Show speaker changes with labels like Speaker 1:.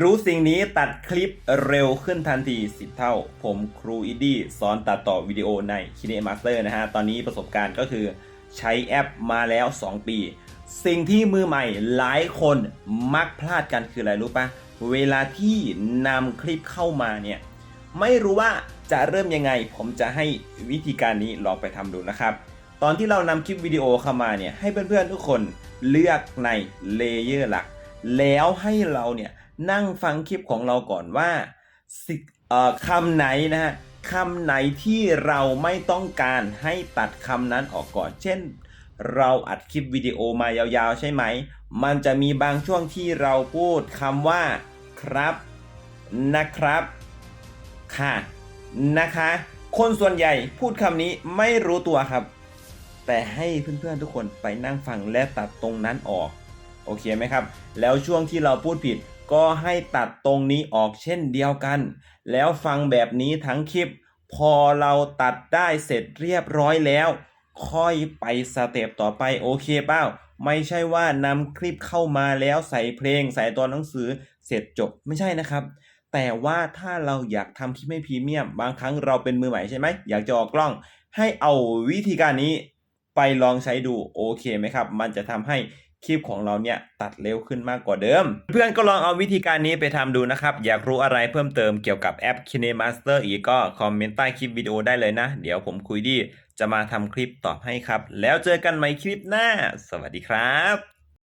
Speaker 1: รู้สิ่งนี้ตัดคลิปเร็วขึ้นทันที 10 เท่า ผมครูอิดดี้สอนตัดต่อวิดีโอใน KineMaster นะฮะ ตอนนี้ประสบการณ์ก็คือใช้แอปมาแล้ว 2 ปี สิ่งที่มือใหม่หลายคนมักพลาดกันคืออะไรรู้ปะเวลาที่นำคลิปเข้ามาเนี่ย ไม่รู้ว่าจะเริ่มยังไง ผมจะให้วิธีการนี้ลองไปทำดูนะครับ ตอนที่เรานำคลิปวิดีโอเข้ามาเนี่ยให้เพื่อนๆทุกคนเลือกในเลเยอร์หลัก แล้วให้เราเนี่ย นั่งฟังคลิปของเราก่อนว่าคำไหนนะฮะคำไหนที่เราไม่ต้องการให้ตัดคำนั้นออกก่อน เช่น เราอัดคลิปวิดีโอมายาวๆ ใช่ไหม มันจะมีบางช่วงที่เราพูดคำว่า ครับ นะครับ ค่ะ นะคะ คนส่วนใหญ่พูดคำนี้ไม่รู้ตัวครับ แต่ให้เพื่อนๆทุกคนไปนั่งฟังและตัดตรงนั้นออก โอเคไหมครับ แล้วช่วงที่เราพูดผิด ก็ให้ตัดตรงนี้ออกเช่นเดียวกัน แล้วฟังแบบนี้ทั้งคลิป พอเราตัดได้เสร็จเรียบร้อยแล้ว ค่อยไปสเต็ปต่อไปโอเคเปล่าไม่ใช่ว่านำคลิปเข้ามาแล้วใส่เพลงใส่ตัวหนังสือเสร็จจบไม่ใช่นะครับ แต่ว่าถ้าเราอยากทำคลิปไม่พรีเมียม บางครั้งเราเป็นมือใหม่ใช่ไหมอยากจะออกกล้อง ให้เอาวิธีการนี้ไปลองใช้ดูโอเคไหมครับ มันจะทำให้ คลิปของเราเนี่ยตัดเร็วขึ้นมากกว่าเดิม เพื่อนก็ลองเอาวิธีการนี้ไปทำดูนะครับ อยากรู้อะไรเพิ่มเติมเกี่ยวกับแอป KineMaster อีกก็คอมเมนต์ใต้คลิปวิดีโอได้เลยนะ เดี๋ยวผมคุยดีจะมาทำคลิปตอบให้ครับ แล้วเจอกันใหม่คลิปหน้า สวัสดีครับ